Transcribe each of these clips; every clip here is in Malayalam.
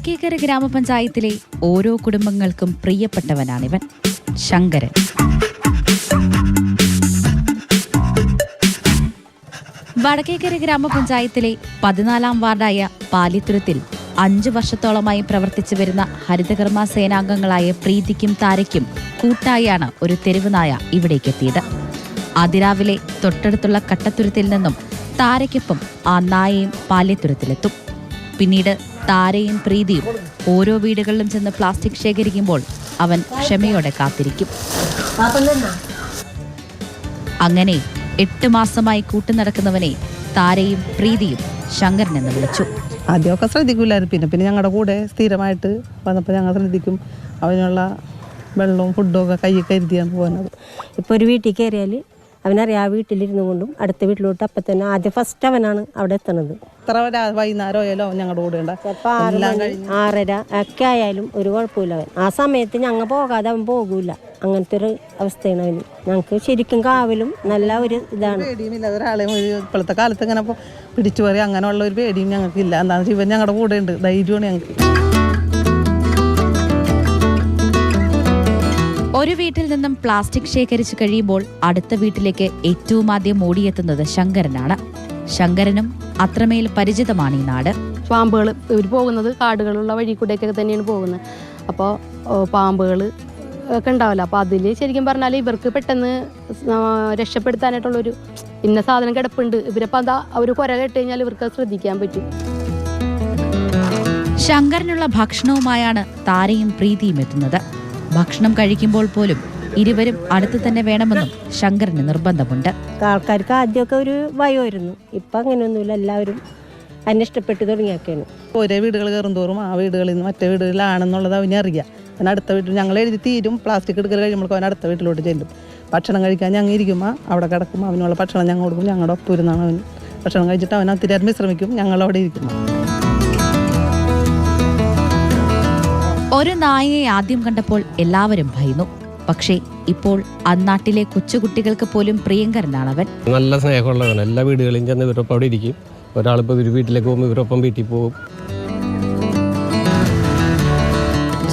വടക്കേക്കര ഗ്രാമപഞ്ചായത്തിലെ ഓരോ കുടുംബങ്ങൾക്കും പ്രിയപ്പെട്ടവനാണിവൻ ശങ്കരൻ. വടക്കേക്കര ഗ്രാമപഞ്ചായത്തിലെ പതിനാലാം വാർഡായ പാലിത്തുരത്തിൽ അഞ്ചു വർഷത്തോളമായി പ്രവർത്തിച്ചു വരുന്ന ഹരിതകർമ്മ സേനാംഗങ്ങളായ പ്രീതിക്കും താരയ്ക്കും കൂട്ടായാണ് ഒരു തെരുവുനായ ഇവിടേക്കെത്തിയത്. അതിരാവിലെ തൊട്ടടുത്തുള്ള കട്ടത്തുരത്തിൽ നിന്നും താരയ്ക്കൊപ്പം ആ നായയും പാലിത്തുരത്തിലെത്തും. പിന്നീട് താരയും പ്രീതിയും ഓരോ വീടുകളിലും ചെന്ന് പ്ലാസ്റ്റിക് ശേഖരിക്കുമ്പോൾ അവൻ ക്ഷമയോടെ കാത്തിരിക്കും. അങ്ങനെ എട്ട് മാസമായി കൂട്ടു നടക്കുന്നവനെ താരയും പ്രീതിയും ശങ്കരൻ എന്ന് വിളിച്ചു. ആദ്യമൊക്കെ ശ്രദ്ധിക്കില്ലായിരുന്നു പിന്നെ പിന്നെ ഞങ്ങളുടെ കൂടെ സ്ഥിരമായിട്ട് വന്നപ്പോൾ ഞങ്ങൾ ശ്രദ്ധിക്കും. അവനുള്ള വെള്ളവും ഫുഡും ഒക്കെ കൈ കരുതിയാണ് പോകുന്നത് ഇപ്പോൾ ഒരു വീട്ടിൽ കയറിയാൽ അവനറിയാം ആ വീട്ടിലിരുന്നു കൊണ്ടും അടുത്ത വീട്ടിലോട്ട് അപ്പം തന്നെ ആദ്യം ഫസ്റ്റ് അവനാണ് അവിടെ എത്തുന്നത് എത്ര വൈകുന്നേരം ആയാലും ഞങ്ങളുടെ കൂടെ ഉണ്ട്. ചിലപ്പോൾ ആറ് മണി ആറര ഒക്കെ ആയാലും ഒരു കുഴപ്പമില്ല അവൻ. ആ സമയത്ത് ഞങ്ങൾ പോകാതെ അവൻ പോകൂല. അങ്ങനത്തെ ഒരു അവസ്ഥയാണ് അവന്. ഞങ്ങൾക്ക് ശരിക്കും കാവലും നല്ല ഒരു ഇതാണ്. പേടിയുമില്ല. ഒരാളെയും ഒരു ഇപ്പോഴത്തെ കാലത്ത് ഇങ്ങനെ പിടിച്ചു പറയും അങ്ങനെയുള്ള ഒരു പേടിയും ഞങ്ങൾക്ക് ഇല്ല. എന്താണെന്ന് വെച്ചാൽ ഇവൻ ഞങ്ങളുടെ കൂടെ ഉണ്ട്. ധൈര്യമാണ് ഞങ്ങൾക്ക് ഒരു വീട്ടിൽ നിന്നും പ്ലാസ്റ്റിക് ശേഖരിച്ചു കഴിയുമ്പോൾ അടുത്ത വീട്ടിലേക്ക് ഏറ്റവും ആദ്യം ഓടിയെത്തുന്നത് ശങ്കരനാണ്. ശങ്കരനും അത്രമേൽ പരിചിതമാണ് ഈ നാട്. പാമ്പുകൾ ഇവർ പോകുന്നത് കാടുകളുള്ള വഴി കൂടെയൊക്കെ തന്നെയാണ് പോകുന്നത്. അപ്പോൾ പാമ്പുകൾ ഒക്കെ ഉണ്ടാവില്ല. അപ്പോൾ അതിൽ ശരിക്കും പറഞ്ഞാൽ ഇവർക്ക് പെട്ടെന്ന് രക്ഷപ്പെടുത്താനായിട്ടുള്ളൊരു ഇന്ന സാധനം കിടപ്പുണ്ട്. ഇവരപ്പോൾ എന്താ അവർ കുര കേട്ട് കഴിഞ്ഞാൽ ഇവർക്ക് അത് ശ്രദ്ധിക്കാൻ പറ്റും. ശങ്കരനുള്ള ഭക്ഷണവുമായാണ് താരയും പ്രീതിയും എത്തുന്നത്. ഭക്ഷണം കഴിക്കുമ്പോൾ പോലും ഇരുവരും അടുത്ത് തന്നെ വേണമെന്നും ശങ്കരന് നിർബന്ധമുണ്ട്. ആൾക്കാർക്ക് ആദ്യമൊക്കെ ഒരു ഭയമായിരുന്നു. ഇപ്പം അങ്ങനെയൊന്നുമില്ല. എല്ലാവരും എന്നെ ഇഷ്ടപ്പെട്ടു തുടങ്ങിയൊക്കെയാണ്. ഓരോ വീടുകൾ കയറും തോറും ആ വീടുകളിൽ നിന്ന് മറ്റേ വീടുകളിലാണെന്നുള്ളത് അവനറിയാം അറിയാം. അവൻ അടുത്ത വീട്ടിൽ ഞങ്ങൾ എഴുതി തീരും. പ്ലാസ്റ്റിക് എടുക്കൽ കഴിയുമ്പോൾ അവൻ അടുത്ത വീട്ടിലോട്ട് ചെല്ലും. ഭക്ഷണം കഴിക്കാൻ ഞങ്ങൾ ഇരിക്കുമ്പോൾ അവിടെ കിടക്കും. അവനുള്ള ഭക്ഷണം ഞങ്ങൾ കൊടുക്കും. ഞങ്ങളുടെ ഒപ്പം ഇരുന്നാണ് അവൻ ഭക്ഷണം കഴിച്ചിട്ട് അവൻ ശ്രമിക്കും വിശ്രമിക്കും. ഞങ്ങൾ അവിടെ ഇരിക്കുന്നു ഒരു നായയെ ആദ്യം കണ്ടപ്പോൾ എല്ലാവരും ഭയന്നു. പക്ഷേ ഇപ്പോൾ അന്നാട്ടിലെ കൊച്ചുകുട്ടികൾക്ക് പോലും പ്രിയങ്കരനാണ് അവൻ നല്ല സ്നേഹമുള്ളവൻ. എല്ലാ വീടുകളിലും ചെന്ന് ഇവരൊപ്പം അവിടെ ഇരിക്കും. ഒരാളിപ്പോൾ ഒരു വീട്ടിലേക്ക് പോകുമ്പോൾ ഇവരൊപ്പം വീട്ടിൽ പോകും.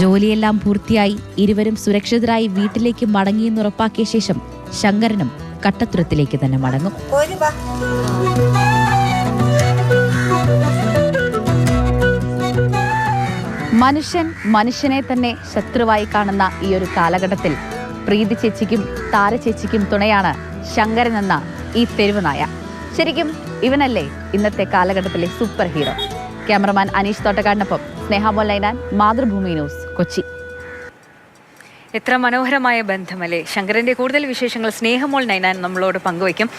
ജോലിയെല്ലാം പൂർത്തിയായി ഇരുവരും സുരക്ഷിതരായി വീട്ടിലേക്ക് മടങ്ങിയെന്ന് ഉറപ്പാക്കിയ ശേഷം ശങ്കരനും കട്ടത്തുരത്തിലേക്ക് തന്നെ മടങ്ങും. മനുഷ്യൻ മനുഷ്യനെ തന്നെ ശത്രുവായി കാണുന്ന ഈ ഒരു കാലഘട്ടത്തിൽ പ്രീതി ചേച്ചിക്കും താര ചേച്ചിക്കും തുണയാണ് ശങ്കരൻ എന്ന ഈ തെരുവ് നായ. ശരിക്കും ഇവനല്ലേ ഇന്നത്തെ കാലഘട്ടത്തിലെ സൂപ്പർ ഹീറോ ക്യാമറമാൻ അനീഷ് തോട്ടക്കാടിനൊപ്പം സ്നേഹ നൈനാൻ മാതൃഭൂമി ന്യൂസ് കൊച്ചി. എത്ര മനോഹരമായ ബന്ധമല്ലേ? ശങ്കരന്റെ കൂടുതൽ വിശേഷങ്ങൾ സ്നേഹമോൾ നൈനാൻ നമ്മളോട് പങ്കുവയ്ക്കും.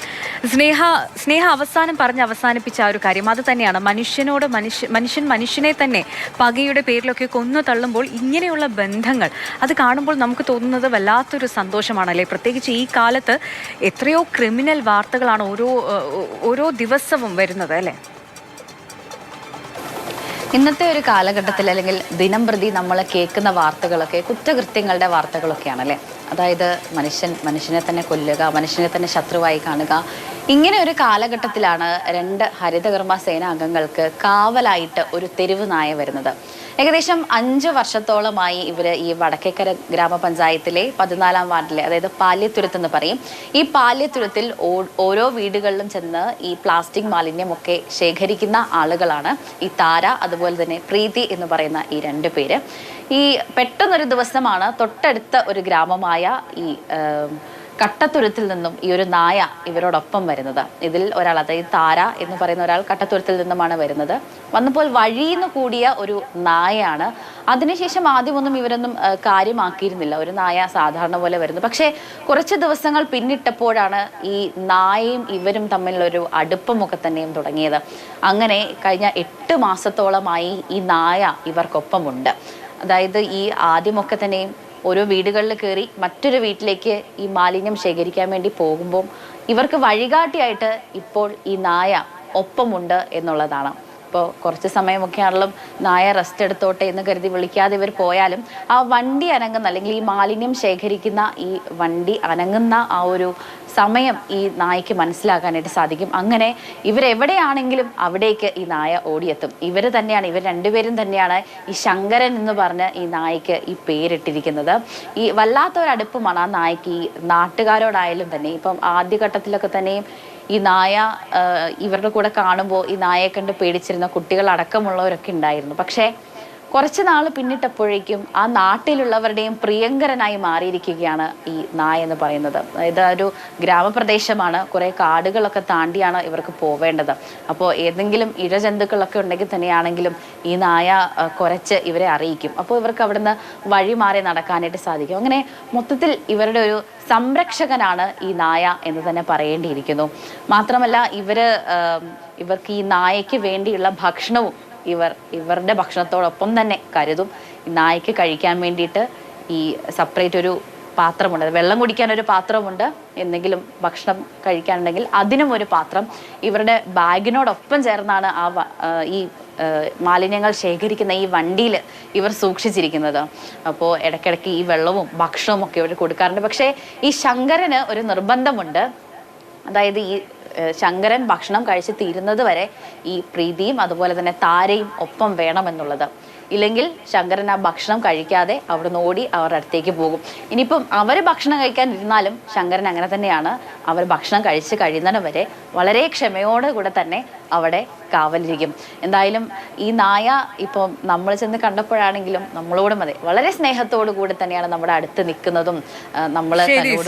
സ്നേഹ സ്നേഹ അവസാനം പറഞ്ഞ് അവസാനിപ്പിച്ച ആ ഒരു കാര്യം അത് തന്നെയാണ്. മനുഷ്യനോട് മനുഷ്യ മനുഷ്യൻ മനുഷ്യനെ തന്നെ പകയുടെ പേരിലൊക്കെ കൊന്നു തള്ളുമ്പോൾ ഇങ്ങനെയുള്ള ബന്ധങ്ങൾ അത് കാണുമ്പോൾ നമുക്ക് തോന്നുന്നത് വല്ലാത്തൊരു സന്തോഷമാണല്ലേ? പ്രത്യേകിച്ച് ഈ കാലത്ത് എത്രയോ ക്രിമിനൽ വാർത്തകളാണ് ഓരോ ഓരോ ദിവസവും വരുന്നത് അല്ലേ? ഇന്നത്തെ ഒരു കാലഘട്ടത്തിൽ അല്ലെങ്കിൽ ദിനം പ്രതി നമ്മൾ കേൾക്കുന്ന വാർത്തകളൊക്കെ കുറ്റകൃത്യങ്ങളുടെ വാർത്തകളൊക്കെയാണല്ലേ? അതായത് മനുഷ്യൻ മനുഷ്യനെ തന്നെ കൊല്ലുക മനുഷ്യനെ തന്നെ ശത്രുവായി കാണുക. ഇങ്ങനെ ഒരു കാലഘട്ടത്തിലാണ് രണ്ട് ഹരിതകർമ്മ സേനാംഗങ്ങൾക്ക് കാവലായിട്ട് ഒരു തെരുവ് നായ വരുന്നത്. ഏകദേശം അഞ്ച് വർഷത്തോളമായി ഇവർ ഈ വടക്കേക്കര ഗ്രാമപഞ്ചായത്തിലെ പതിനാലാം വാർഡിലെ അതായത് പാല്യത്തുരുത്ത് എന്ന് പറയും. ഈ പാല്യത്തുരുത്തിൽ ഓരോ വീടുകളിലും ചെന്ന് ഈ പ്ലാസ്റ്റിക് മാലിന്യമൊക്കെ ശേഖരിക്കുന്ന ആളുകളാണ് ഈ താര അതുപോലെ തന്നെ പ്രീതി എന്ന് പറയുന്ന ഈ രണ്ട് പേര്. ഈ പെട്ടെന്നൊരു ദിവസമാണ് തൊട്ടടുത്ത ഒരു ഗ്രാമമായ ഈ കട്ടത്തുരുത്തിൽ നിന്നും ഈ ഒരു നായ ഇവരോടൊപ്പം വരുന്നത്. ഇതിൽ ഒരാൾ അതായത് താര എന്ന് പറയുന്ന ഒരാൾ കട്ടത്തുരുത്തിൽ നിന്നുമാണ് വരുന്നത്. വന്നപ്പോൾ വഴിയിന്ന് കൂടിയ ഒരു നായയാണ്. അതിനുശേഷം ആദ്യമൊന്നും ഇവരൊന്നും കാര്യമാക്കിയിരുന്നില്ല. ഒരു നായ സാധാരണ പോലെ വരുന്നു. പക്ഷേ കുറച്ച് ദിവസങ്ങൾ പിന്നിട്ടപ്പോഴാണ് ഈ നായയും ഇവരും തമ്മിലുള്ളൊരു അടുപ്പമൊക്കെ തന്നെയും തുടങ്ങിയത്. അങ്ങനെ കഴിഞ്ഞ എട്ട് മാസത്തോളമായി ഈ നായ ഇവർക്കൊപ്പമുണ്ട്. അതായത് ഈ ആദ്യമൊക്കെ തന്നെയും ഓരോ വീടുകളിൽ കയറി മറ്റൊരു വീട്ടിലേക്ക് ഈ മാലിന്യം ശേഖരിക്കാൻ വേണ്ടി പോകുമ്പോൾ ഇവർക്ക് വഴികാട്ടിയായിട്ട് ഇപ്പോൾ ഈ നായ ഒപ്പമുണ്ട് എന്നുള്ളതാണ്. ഇപ്പോൾ കുറച്ച് സമയമൊക്കെ ആണെങ്കിലും നായ റെസ്റ്റ് എടുത്തോട്ടെ എന്ന് കരുതി വിളിക്കാതെ ഇവർ പോയാലും ആ വണ്ടി അനങ്ങുന്ന അല്ലെങ്കിൽ ഈ മാലിന്യം ശേഖരിക്കുന്ന ഈ വണ്ടി അനങ്ങുന്ന ആ ഒരു സമയം ഈ നായ്ക്ക് മനസ്സിലാക്കാനായിട്ട് സാധിക്കും. അങ്ങനെ ഇവരെവിടെയാണെങ്കിലും അവിടേക്ക് ഈ നായ ഓടിയെത്തും. ഇവർ തന്നെയാണ് ഇവർ രണ്ടുപേരും തന്നെയാണ് ഈ ശങ്കരൻ എന്ന് പറഞ്ഞ് ഈ നായ്ക്ക് ഈ പേരിട്ടിരിക്കുന്നത്. ഈ വല്ലാത്തൊരടുപ്പമാണ് ആ നായ്ക്ക് ഈ നാട്ടുകാരോടായാലും തന്നെ ഇപ്പം ആദ്യഘട്ടത്തിലൊക്കെ തന്നെയും ഈ നായ ഇവരുടെ കൂടെ കാണുമ്പോൾ ഈ നായയെ കണ്ട് പേടിച്ചിരുന്ന കുട്ടികളടക്കമുള്ളവരൊക്കെ ഉണ്ടായിരുന്നു. പക്ഷേ കുറച്ച് നാൾ പിന്നിട്ടപ്പോഴേക്കും ആ നാട്ടിലുള്ളവരുടെയും പ്രിയങ്കരനായി മാറിയിരിക്കുകയാണ് ഈ നായ എന്ന് പറയുന്നത്. ഇത് ഒരു ഗ്രാമപ്രദേശമാണ്. കുറേ കാടുകളൊക്കെ താണ്ടിയാണ് ഇവർക്ക് പോവേണ്ടത്. അപ്പോൾ ഏതെങ്കിലും ഇഴജന്തുക്കളൊക്കെ ഉണ്ടെങ്കിൽ തന്നെയാണെങ്കിലും ഈ നായ കുറച്ച് ഇവരെ അറിയിക്കും. അപ്പോൾ ഇവർക്ക് അവിടുന്ന് വഴി മാറി നടക്കാനായിട്ട് സാധിക്കും. അങ്ങനെ മൊത്തത്തിൽ ഇവരുടെ ഒരു സംരക്ഷകനാണ് ഈ നായ എന്ന് തന്നെ പറയേണ്ടിയിരിക്കുന്നു. മാത്രമല്ല ഇവർ ഇവർക്ക് ഈ നായയ്ക്ക് വേണ്ടിയുള്ള ഭക്ഷണവും ഇവർ ഇവരുടെ ഭക്ഷണത്തോടൊപ്പം തന്നെ കരുതും. നായ്ക്ക് കഴിക്കാൻ വേണ്ടിയിട്ട് ഈ സെപ്പറേറ്റ് ഒരു പാത്രമുണ്ട്. വെള്ളം കുടിക്കാൻ ഒരു പാത്രമുണ്ട്. എന്തെങ്കിലും ഭക്ഷണം കഴിക്കാനുണ്ടെങ്കിൽ അതിനും ഒരു പാത്രം. ഇവരുടെ ബാഗിനോടൊപ്പം ചേർന്നാണ് ആ ഈ മാലിന്യങ്ങൾ ശേഖരിക്കുന്ന ഈ വണ്ടിയിൽ ഇവർ സൂക്ഷിച്ചിരിക്കുന്നത്. അപ്പോൾ ഇടയ്ക്കിടയ്ക്ക് ഈ വെള്ളവും ഭക്ഷണവും ഒക്കെ ഇവർ കൊടുക്കാറുണ്ട്. പക്ഷേ ഈ ശങ്കരന് ഒരു നിർബന്ധമുണ്ട്. അതായത് ഈ ശങ്കരൻ ഭക്ഷണം കഴിച്ച് തീരുന്നത് വരെ ഈ പ്രീതിയും അതുപോലെ തന്നെ താരയും ഒപ്പം വേണമെന്നുള്ളത്. ഇല്ലെങ്കിൽ ശങ്കരൻ ആ ഭക്ഷണം കഴിക്കാതെ അവിടുന്ന് ഓടി അവരുടെ അടുത്തേക്ക് പോകും. ഇനിയിപ്പം അവർ ഭക്ഷണം കഴിക്കാൻ ഇരുന്നാലും ശങ്കരൻ അങ്ങനെ തന്നെയാണ്. അവർ ഭക്ഷണം കഴിച്ച് കഴിയുന്നതിന് വരെ വളരെ ക്ഷമയോടെ കൂടെ തന്നെ അവിടെ കാവലിരിക്കും. എന്തായാലും ഈ നായ ഇപ്പം നമ്മൾ ചെന്ന് കണ്ടപ്പോഴാണെങ്കിലും നമ്മളോടും അതെ വളരെ സ്നേഹത്തോടു കൂടി തന്നെയാണ് നമ്മുടെ അടുത്ത് നിൽക്കുന്നതും നമ്മൾ